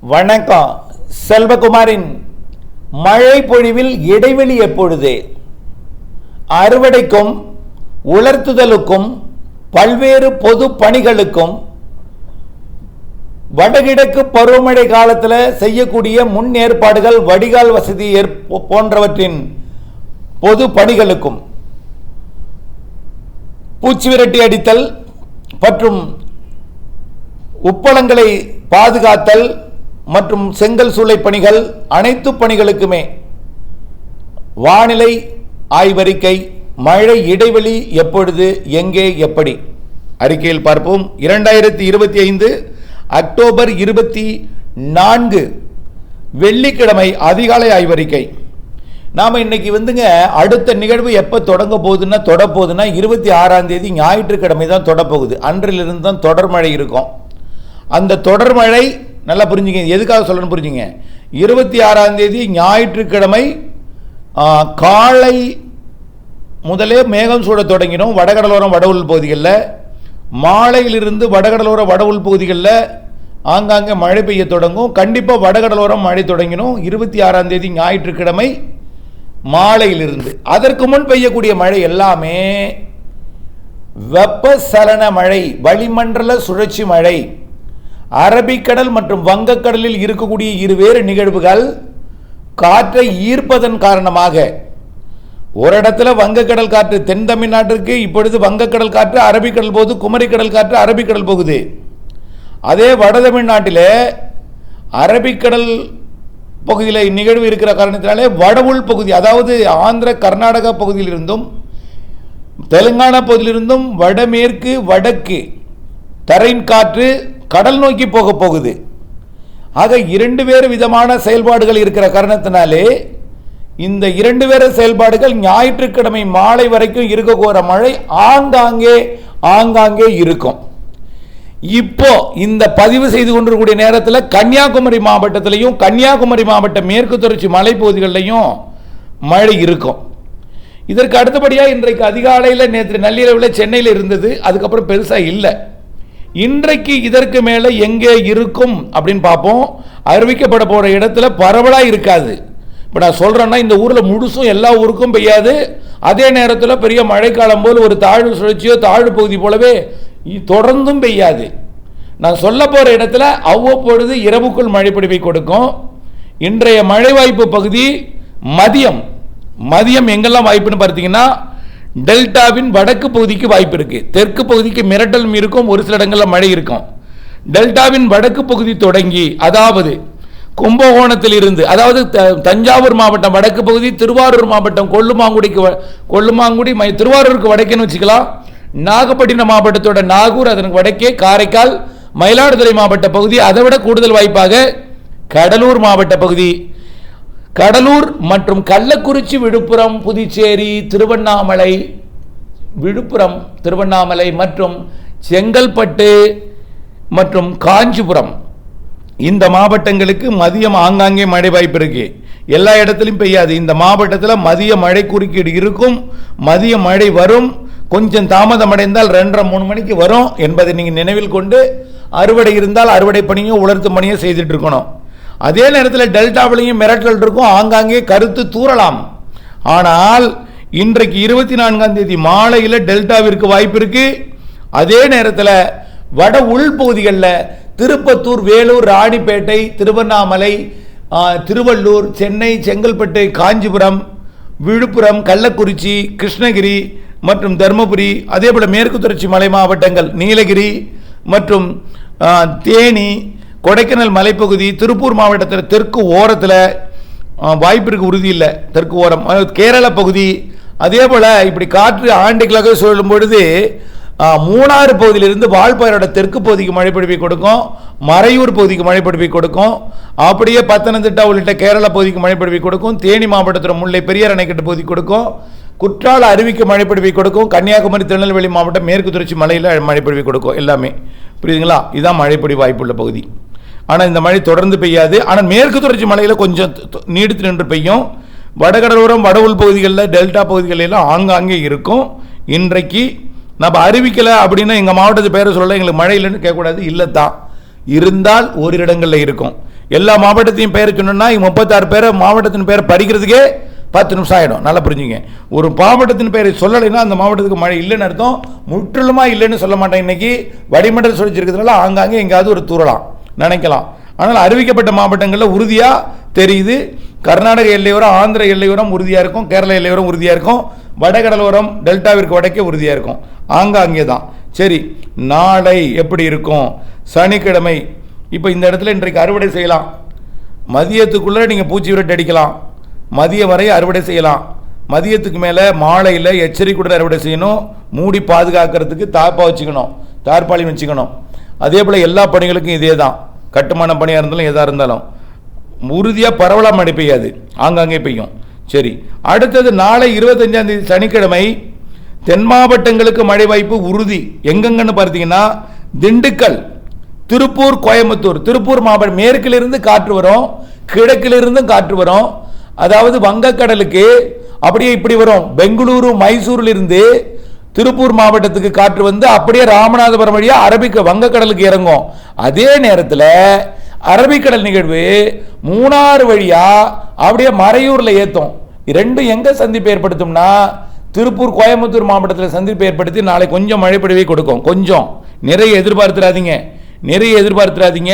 வணக்கம். செல்வகுமாரின் மழை பொழிவில் இடைவெளி எப்பொழுது? அறுவடைக்கும் உலர்த்துதலுக்கும் பல்வேறு பொது பணிகளுக்கும் வடகிழக்கு பருவமழை காலத்தில் செய்யக்கூடிய முன் ஏற்பாடுகள் வடிகால் வசதி ஏற்ப- போன்றவற்றின் பொது பணிகளுக்கும் பூச்சி விரட்டி அடித்தல் மற்றும் உப்பளங்களை பாதுகாத்தல் மற்றும் செங்கல் சூளை பணிகள் அனைத்து பணிகளுக்குமே வானிலை ஆய்வறிக்கை மழை இடைவெளி எப்பொழுது எங்கே எப்படி? அறிக்கையில் பார்ப்போம். இரண்டாயிரத்தி இருபத்தி ஐந்து அக்டோபர் இருபத்தி நான்கு வெள்ளிக்கிழமை அதிகாலை ஆய்வறிக்கை. நாம் இன்னைக்கு வந்துங்க அடுத்த நிகழ்வு எப்போ தொடங்க போகுதுன்னா தொடப்போகுதுன்னா இருபத்தி ஆறாம் தேதி ஞாயிற்றுக்கிழமை தான் தொடப்போகுது. அன்றிலிருந்து தான் தொடர் மழை இருக்கும். அந்த தொடர் மழை நல்லா புரிஞ்சுங்க எதுக்காக சொல்லணும் புரிஞ்சுங்க. இருபத்தி ஆறாம் தேதி ஞாயிற்றுக்கிழமை காலை முதலே மேகம் சூட தொடங்கினோம் வடகடலோரம் வடவுள் பகுதிகளில் மாலையிலிருந்து வடகடலோர வடவுள் பகுதிகளில் ஆங்காங்கே மழை பெய்ய தொடங்கும். கண்டிப்பாக வடகடலோரம் மழை தொடங்கினோம் இருபத்தி ஆறாம் தேதி ஞாயிற்றுக்கிழமை மாலையிலிருந்து. அதற்கு முன் பெய்யக்கூடிய மழை எல்லாமே வெப்பசலன மழை வளிமண்டல சுழற்சி மழை. அரபிக்கடல் மற்றும் வங்கக்கடலில் இருக்கக்கூடிய இருவேறு நிகழ்வுகள் காற்றை ஈர்ப்பதன் காரணமாக ஒரு இடத்துல வங்கக்கடல் காற்று தென் தமிழ்நாட்டிற்கு இப்பொழுது வங்கக்கடல் காற்று அரபிக்கடல் போகுது குமரிக்கடல் காற்று அரபிக்கடல் போகுது. அதே வட தமிழ்நாட்டில் அரபிக்கடல் பகுதியில் நிகழ்வு இருக்கிற காரணத்தினாலே வடவுள் பகுதி அதாவது ஆந்திர கர்நாடகா பகுதியிலிருந்தும் தெலுங்கானா பகுதியிலிருந்தும் வடமேற்கு வடக்கு தரையின் காற்று கடல் நோக்கி போக போகுது. ஆக இரண்டு வேறு விதமான செயல்பாடுகள் இருக்கிற காரணத்தினாலே இந்த இரண்டு வேறு செயல்பாடுகள் ஞாயிற்றுக்கிழமை மாலை வரைக்கும் இருக்க கோர மழை ஆங்காங்கே ஆங்காங்கே இருக்கும். இப்போ இந்த பதிவு செய்து கொண்டிருக்கக்கூடிய நேரத்தில் கன்னியாகுமரி மாவட்டத்திலையும் கன்னியாகுமரி மாவட்ட மேற்கு தொடர்ச்சி மலைப்பகுதிகளிலையும் மழை இருக்கும். இதற்கு அடுத்தபடியாக இன்றைக்கு அதிகாலையில் நேற்று நள்ளிரவில் சென்னையில் இருந்தது அதுக்கப்புறம் பெருசாக இல்லை. இன்றைக்கு இதற்கு மேலே எங்கே இருக்கும் அப்படின்னு பார்ப்போம். அறிவிக்கப்பட போகிற இடத்துல பரவலாக இருக்காது. இப்போ நான் சொல்கிறேன்னா இந்த ஊரில் முழுசும் எல்லா ஊருக்கும் பெய்யாது. அதே நேரத்தில் பெரிய மழைக்காலம் போல் ஒரு தாழ்வு சுழற்சியோ தாழ்வு பகுதி போலவே தொடர்ந்தும் பெய்யாது. நான் சொல்ல போகிற இடத்துல அவ்வப்பொழுது இரவுக்குள் மழை கொடுக்கும். இன்றைய மழை வாய்ப்பு பகுதி மதியம். மதியம் எங்கெல்லாம் வாய்ப்புன்னு பார்த்தீங்கன்னா டெல்டாவின் வடக்கு பகுதிக்கு வாய்ப்பு இருக்குது தெற்கு பகுதிக்கு மிரட்டல் இருக்கும் ஒரு சில இடங்களில் மழை இருக்கும். டெல்டாவின் வடக்கு பகுதி தொடங்கி அதாவது கும்பகோணத்தில் இருந்து அதாவது த- தஞ்சாவூர் மாவட்டம் வடக்கு பகுதி திருவாரூர் மாவட்டம் கொல்லுமாங்குடிக்கு வ- கொல்லுமாங்குடி மை திருவாரூருக்கு வடக்கேன்னு வச்சுக்கலாம். நாகப்பட்டினம் மாவட்டத்தோட நாகூர் அதற்கு வடக்கே காரைக்கால் மயிலாடுதுறை மாவட்ட பகுதி அதை விட கூடுதல் வாய்ப்பாக கடலூர் மாவட்ட பகுதி. கடலூர் மற்றும் கள்ளக்குறிச்சி விழுப்புரம் புதுச்சேரி திருவண்ணாமலை விழுப்புரம் திருவண்ணாமலை மற்றும் செங்கல்பட்டு மற்றும் காஞ்சிபுரம். இந்த மாவட்டங்களுக்கு மதியம் ஆங்காங்கே மழை வாய்ப்பு இருக்கு. எல்லா இடத்துலையும் பெய்யாது. இந்த மாவட்டத்தில் மதிய மழை குறுக்கீடு இருக்கும். மதிய மழை வரும். கொஞ்சம் தாமதம் அடைந்தால் ரெண்டரை மூணு மணிக்கு வரும் என்பதை நீங்கள் நினைவில் கொண்டு அறுவடை இருந்தால் அறுவடை பணியும் உலர்த்து பணியும் செய்துட்டு இருக்கணும். அதே நேரத்தில் டெல்டாவிலையும் மிரட்டல் இருக்கும். ஆங்காங்கே கருத்து தூறலாம். ஆனால் இன்றைக்கு இருபத்தி நான்காம் தேதி மாலையில் டெல்டாவிற்கு வாய்ப்பு இருக்கு. அதே நேரத்தில் வட உள்பகுதிகளில் திருப்பத்தூர் வேலூர் ராணிப்பேட்டை திருவண்ணாமலை திருவள்ளூர் சென்னை செங்கல்பட்டு காஞ்சிபுரம் விழுப்புரம் கள்ளக்குறிச்சி கிருஷ்ணகிரி மற்றும் தருமபுரி அதே போல் மேற்கு தொடர்ச்சி மலை மாவட்டங்கள் நீலகிரி மற்றும் தேனி கொடைக்கானல் மலைப்பகுதி திருப்பூர் மாவட்டத்தில் தெற்கு ஓரத்தில் வாய்ப்பிற்கு உறுதி இல்லை தெற்கு ஓரம். அதாவது கேரள பகுதி அதே போல் இப்படி காற்று ஆண்டுகளாக சொல்லும் பொழுது மூணாறு பகுதியிலிருந்து வால்பாறையோட தெற்கு பகுதிக்கு மழை கொடுக்கும் மறையூர் பகுதிக்கு மழை கொடுக்கும் அப்படியே பத்தனந்திட்டா உள்ளிட்ட கேரள பகுதிக்கு மழை கொடுக்கும் தேனி மாவட்டத்தில் முல்லை பெரியார் அணைக்கட்டு பகுதி கொடுக்கும் குற்றால அருவிக்கு மழை கொடுக்கும் கன்னியாகுமரி திருநெல்வேலி மாவட்டம் மேற்கு தொடர்ச்சி மலையில் மழை கொடுக்கும் எல்லாமே. புரியுதுங்களா? இதுதான் மழைப்பொடி வாய்ப்புள்ள பகுதி. ஆனால் இந்த மழை தொடர்ந்து பெய்யாது. ஆனால் மேற்கு தொடர்ச்சி மலையில் கொஞ்சம் நீடித்து நின்று பெய்யும். வடகடலோரம் வட உள் பகுதிகளில் டெல்டா பகுதிகளில் ஆங்காங்கே இருக்கும். இன்றைக்கு நம்ம அறிவிக்கலை அப்படின்னா எங்கள் மாவட்டத்து பேரை சொல்ல எங்களுக்கு மழை இல்லைன்னு கேட்கக்கூடாது. இல்லை தான் இருந்தால் ஒரு இடங்களில் இருக்கும். எல்லா மாவட்டத்தையும் பேர் சொன்னோம்னா முப்பத்தாறு பேரை மாவட்டத்தின் பேரை படிக்கிறதுக்கே பத்து நிமிஷம் ஆகிடும் நல்லா புரிஞ்சுங்க. ஒரு மாவட்டத்தின் பேரை சொல்லலைன்னா அந்த மாவட்டத்துக்கு மழை இல்லைன்னு அர்த்தம். முற்றிலுமா இல்லைன்னு சொல்ல மாட்டேன். இன்னைக்கு வடிமண்டல் சுழிச்சிருக்கிறதுனால ஆங்காங்கே எங்கேயாவது ஒரு தூரலாம் நினைக்கலாம். ஆனால் அறிவிக்கப்பட்ட மாவட்டங்களில் உறுதியாக தெரியுது. கர்நாடக எல்லையோரம் ஆந்திர எல்லையோரம் உறுதியாக இருக்கும் கேரள எல்லையோரம் உறுதியாக இருக்கும் வடகடலோரம் டெல்டாவிற்கு வடக்கே உறுதியாக இருக்கும். ஆங்காங்கே தான் சரி நாளை எப்படி இருக்கும்? சனிக்கிழமை. இப்போ இந்த இடத்துல இன்றைக்கு அறுவடை செய்யலாம். மதியத்துக்குள்ளே நீங்கள் பூச்சி விரட்டு அடிக்கலாம். மதியம் வரை அறுவடை செய்யலாம். மதியத்துக்கு மேலே மாலையில் எச்சரிக்கையுடன் அறுவடை செய்யணும். மூடி பாதுகாக்கிறதுக்கு தாப்பா வச்சுக்கணும். தார்பாலியம் வச்சுக்கணும். அதே போல் எல்லா பணிகளுக்கும் இதே தான் கட்டுமான பணியாக இருந்தாலும் எதாக இருந்தாலும். உறுதியாக பரவலாக மழை பெய்யாது. ஆங்காங்கே பெய்யும். சரி அடுத்தது நாளை இருபத்தஞ்சாம் தேதி சனிக்கிழமை தென் மாவட்டங்களுக்கு மழை வாய்ப்பு உறுதி. எங்கெங்கன்னு பார்த்தீங்கன்னா திண்டுக்கல் திருப்பூர் கோயம்புத்தூர். திருப்பூர் மாவட்டம் மேற்கிலிருந்து காற்று வரும் கிழக்கிலிருந்தும் காற்று வரும். அதாவது வங்கக்கடலுக்கு அப்படியே இப்படி வரும். பெங்களூரு மைசூரிலிருந்து திருப்பூர் மாவட்டத்துக்கு காற்று வந்து அப்படியே ராமநாதபுரம் வழியாக அரபிக்க வங்கக்கடலுக்கு இறங்கும். அதே நேரத்தில் அரபிக்கடல் நிகழ்வு மூணாறு வழியாக அப்படியே மறையூரில் ஏற்றும் ரெண்டும் எங்கே சந்திப்பு ஏற்படுத்தும்னா திருப்பூர் கோயம்புத்தூர் மாவட்டத்தில் சந்திப்பு ஏற்படுத்தி நாளை கொஞ்சம் மழைப்பொழிவை கொடுக்கும். கொஞ்சம். நிறைய எதிர்பார்த்துடாதீங்க நிறைய எதிர்பார்த்துடாதீங்க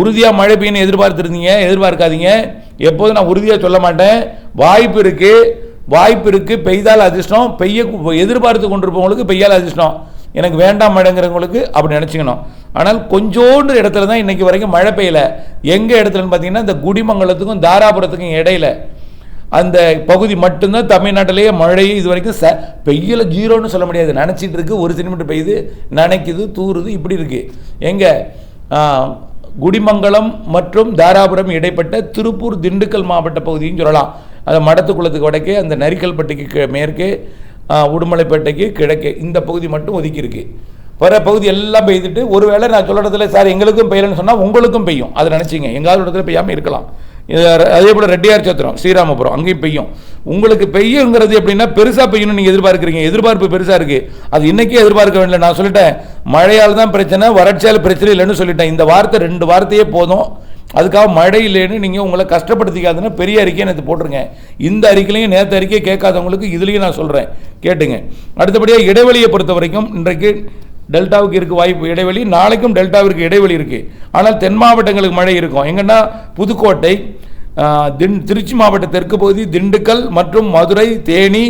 உறுதியாக மழை பெய்யணும் எதிர்பார்த்துருந்தீங்க. எதிர்பார்க்காதீங்க. எப்போதும் நான் உறுதியாக சொல்ல மாட்டேன். வாய்ப்பு இருக்குது வாய்ப்பு இருக்குது பெய்தால் அதிர்ஷ்டம். பெய்ய எதிர்பார்த்து கொண்டிருப்பவங்களுக்கு பெய்யால் அதிர்ஷ்டம். எனக்கு வேண்டாம் மழைங்கிறவங்களுக்கு அப்படி நினச்சிக்கணும். ஆனால் கொஞ்சோண்டு இடத்துல தான் இன்னைக்கு வரைக்கும் மழை பெய்யல. எங்கே இடத்துலன்னு பார்த்தீங்கன்னா இந்த குடிமங்கலத்துக்கும் தாராபுரத்துக்கும் இடையில. அந்த பகுதி மட்டும்தான் தமிழ்நாட்டிலேயே மழையே இது வரைக்கும் ச பெய்யல ஜீரோன்னு சொல்ல முடியாது. நினச்சிட்டு இருக்கு ஒரு சென்டிமீட்டர் பெய்யுது நனைக்குது தூறுது இப்படி இருக்கு. எங்கே குடிமங்கலம் மற்றும் தாராபுரம் இடைப்பட்ட திருப்பூர் திண்டுக்கல் மாவட்ட பகுதியும் சொல்லலாம். அது மடத்துக்குளத்துக்கு வடக்கே அந்த நரிக்கல்பட்டிக்கு மேற்கே உடுமலைப்பேட்டைக்கு கிழக்கே இந்த பகுதி மட்டும் ஒதுக்கி வர பிற பகுதி எல்லாம் பெய்துட்டு ஒருவேளை நான் சொல்ல இடத்துல சார் எங்களுக்கும் பெய்யலன்னு சொன்னால் உங்களுக்கும் பெய்யும். அதை நினச்சிங்க எங்காவது இடத்துல பெய்யாமல் இருக்கலாம். அதே போல் ரெட்டியார் சத்திரம் ஸ்ரீராமபுரம் அங்கேயும் பெய்யும். உங்களுக்கு பெய்யுங்கிறது எப்படின்னா பெருசாக பெய்யணும்னு நீங்கள் எதிர்பார்க்குறீங்க. எதிர்பார்ப்பு பெருசாக இருக்குது அது இன்றைக்கே எதிர்பார்க்க வேண்டிய நான் சொல்லிட்டேன் மழையால் தான் பிரச்சனை வறட்சியால் பிரச்சனை இல்லைன்னு சொல்லிட்டேன். இந்த வார்த்தை ரெண்டு வார்த்தையே போதும். அதுக்காக மழை இல்லைன்னு நீங்கள் உங்களை கஷ்டப்படுத்திக்காதுன்னு பெரிய அறிக்கையை நேற்று போட்டிருங்க. இந்த அறிக்கையிலையும் நேற்று அறிக்கையை கேட்காதவங்களுக்கு இதுலேயும் நான் சொல்கிறேன் கேட்டுங்க. அடுத்தபடியாக இடைவெளியை பொறுத்த வரைக்கும் இன்றைக்கு டெல்டாவுக்கு இருக்குது வாய்ப்பு இடைவெளி நாளைக்கும் டெல்டாவிற்கு இடைவெளி இருக்குது ஆனால் தென் மாவட்டங்களுக்கு மழை இருக்கும். எங்கன்னா புதுக்கோட்டை திண் திருச்சி மாவட்ட தெற்கு பகுதி திண்டுக்கல் மற்றும் மதுரை தேனி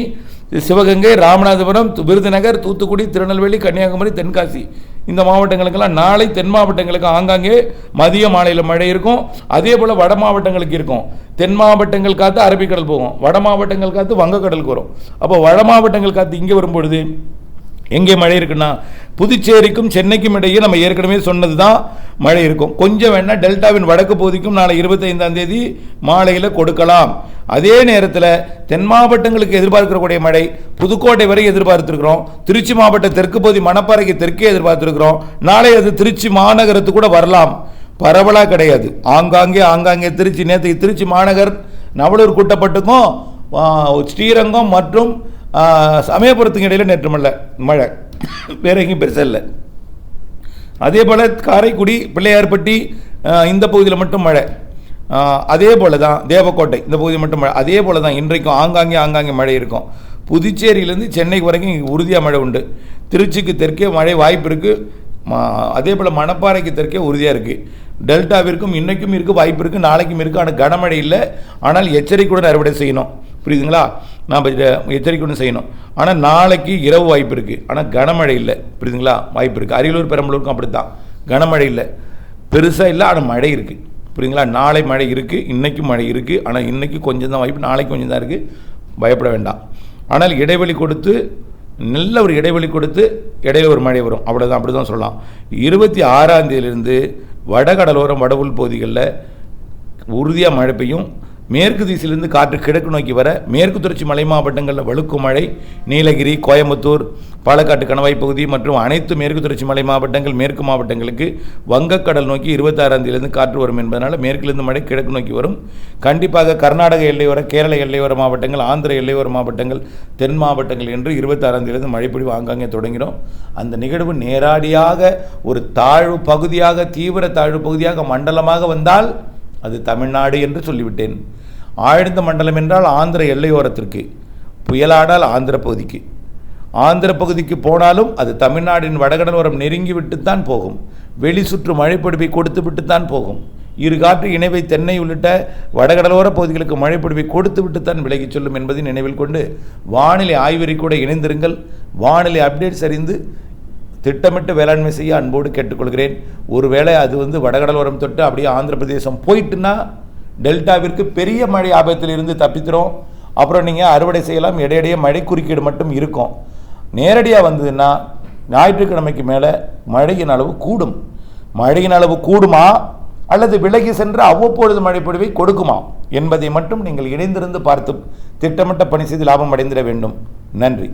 சிவகங்கை ராமநாதபுரம் விருதுநகர் தூத்துக்குடி திருநெல்வேலி கன்னியாகுமரி தென்காசி. இந்த மாவட்டங்களுக்கெல்லாம் நாளை தென் மாவட்டங்களுக்கு ஆங்காங்கே மதிய மாலையில் மழை இருக்கும். அதே போல் வட மாவட்டங்களுக்கு இருக்கும். தென் மாவட்டங்கள் காத்து அரபிக்கடல் போகும். வட மாவட்டங்கள் காத்து வங்கக்கடலுக்கு வரும். அப்போ வட மாவட்டங்கள் காத்து இங்கே வரும்பொழுது எங்கே மழை இருக்குன்னா புதுச்சேரிக்கும் சென்னைக்கும் இடையே நம்ம ஏற்கனவே சொன்னது தான் மழை இருக்கும். கொஞ்சம் வேணால் டெல்டாவின் வடக்கு பகுதிக்கும் நாளை இருபத்தைந்தாம் தேதி மாலையில் கொடுக்கலாம். அதே நேரத்தில் தென் மாவட்டங்களுக்கு எதிர்பார்க்கக்கூடிய மழை புதுக்கோட்டை வரை எதிர்பார்த்துருக்குறோம். திருச்சி மாவட்ட தெற்கு பகுதி மணப்பாறைக்கு தெற்கே எதிர்பார்த்துருக்குறோம். நாளை அது திருச்சி மாநகரத்துக்கு கூட வரலாம். பரவலாக கிடையாது. ஆங்காங்கே ஆங்காங்கே திருச்சி. நேற்று திருச்சி மாநகர் நவலூர் கூட்டப்பட்டுக்கும் ஸ்ரீரங்கம் மற்றும் சமயபுரத்துக்கு இடையில நேற்று மழை மழை. வேற எங்கேயும் பெருசாக இல்லை. அதே போல் காரைக்குடி பிள்ளையார்பட்டி இந்த பகுதியில் மட்டும் மழை. அதே போல் தான் தேவக்கோட்டை இந்த பகுதி மட்டும் மழை. அதே போல் தான் இன்றைக்கும் ஆங்காங்கே ஆங்காங்கே மழை இருக்கும். புதுச்சேரியிலேருந்து சென்னைக்கு வரைக்கும் இங்கே உறுதியாக மழை உண்டு. திருச்சிக்கு தெற்கே மழை வாய்ப்பு இருக்குது அதே போல் மணப்பாறைக்கு தெற்கே உறுதியாக இருக்குது டெல்டாவிற்கும் இன்றைக்கும் இருக்குது வாய்ப்பு இருக்குது நாளைக்கும் இருக்குது ஆனால் கனமழை இல்லை. ஆனால் எச்சரிக்கையுடன் அறுவடை செய்யணும். புரியுதுங்களா? நாம் எச்சரிக்கையுடன் செய்யணும். ஆனால் நாளைக்கு இரவு வாய்ப்பு இருக்குது ஆனால் கனமழை இல்லை. புரியுதுங்களா? வாய்ப்பு இருக்குது அரியலூர் பெரம்பலூருக்கும் அப்படி தான் கனமழை இல்லை. பெருசாக இல்லை ஆனால் மழை இருக்குது புரியுதுங்களா? நாளை மழை இருக்குது இன்றைக்கும் மழை இருக்குது ஆனால் இன்றைக்கி கொஞ்சம் தான் வாய்ப்பு. நாளைக்கு கொஞ்சம் தான் இருக்குது பயப்பட வேண்டாம். ஆனால் இடைவெளி கொடுத்து நல்ல ஒரு இடைவெளி கொடுத்து இடையில ஒரு மழை வரும். அவ்வளோதான் அப்படி தான் சொல்லலாம். இருபத்தி ஆறாம் தேதியிலிருந்து வடகடலோரம் வட உள் பகுதிகளில் உறுதியாக மழை பெய்யும். மேற்கு திசையிலிருந்து காற்று கிழக்கு நோக்கி வர மேற்கு தொடர்ச்சி மலை மாவட்டங்களில் வழுக்கும் மழை நீலகிரி கோயம்புத்தூர் பாலக்காட்டு கணவாய் பகுதி மற்றும் அனைத்து மேற்கு தொடர்ச்சி மலை மாவட்டங்கள் மேற்கு மாவட்டங்களுக்கு வங்கக்கடல் நோக்கி இருபத்தாறாம் தேதியிலிருந்து காற்று வரும் என்பதனால் மேற்கிலிருந்து மழை கிழக்கு நோக்கி வரும். கண்டிப்பாக கர்நாடக எல்லையோர கேரள எல்லையோர மாவட்டங்கள் ஆந்திர எல்லையோர மாவட்டங்கள் தென் மாவட்டங்கள் என்று இருபத்தாறாம் தேதியிலிருந்து மழைப்பொழிவு ஆங்காங்கே தொடங்கிடும் அந்த நிகழ்வு நேரடியாக ஒரு தாழ்வு பகுதியாக தீவிர தாழ்வு பகுதியாக மண்டலமாக வந்தால் அது தமிழ்நாடு என்று சொல்லிவிட்டேன். ஆழ்ந்த மண்டலம் என்றால் ஆந்திர எல்லையோரத்திற்கு புயலாடால் ஆந்திர பகுதிக்கு. ஆந்திர பகுதிக்கு போனாலும் அது தமிழ்நாடின் வடகடலோரம் நெருங்கி விட்டுத்தான் போகும். வெளி சுற்று மழைப்பிடிப்பை கொடுத்து விட்டுத்தான் போகும். இரு காற்று இணைவை தென்னை உள்ளிட்ட வடகடலோர பகுதிகளுக்கு மழைப்பிடிப்பை கொடுத்துவிட்டுத்தான் விலகிச் சொல்லும் என்பதை நினைவில் கொண்டு வானிலை ஆய்வறி கூட இணைந்திருங்கள். வானிலை அப்டேட்ஸ் அறிந்து திட்டமிட்டு வேளாண்மை செய்ய அன்போடு கேட்டுக்கொள்கிறேன். ஒருவேளை அது வந்து வடகடலோரம் தொட்டு அப்படியே ஆந்திர பிரதேசம் போயிட்டுன்னா டெல்டாவிற்கு பெரிய மழை ஆபத்தில் இருந்து தப்பிக்கிறோம். அப்புறம் நீங்கள் அறுவடை செய்யலாம். இடையிடையே மழை குறுக்கீடு மட்டும் இருக்கும். நேரடியாக வந்ததுன்னா ஞாயிற்றுக்கிழமைக்கு மேலே மழையின் அளவு கூடும். மழையின் அளவு கூடுமா? அல்லது விலகி சென்று அவ்வப்பொழுது மழைப்பொழிவை கொடுக்குமா? என்பதை மட்டும் நீங்கள் இணைந்திருந்து பார்த்து திட்டமிட்ட பணி செய்து லாபம் அடைந்திட வேண்டும். நன்றி.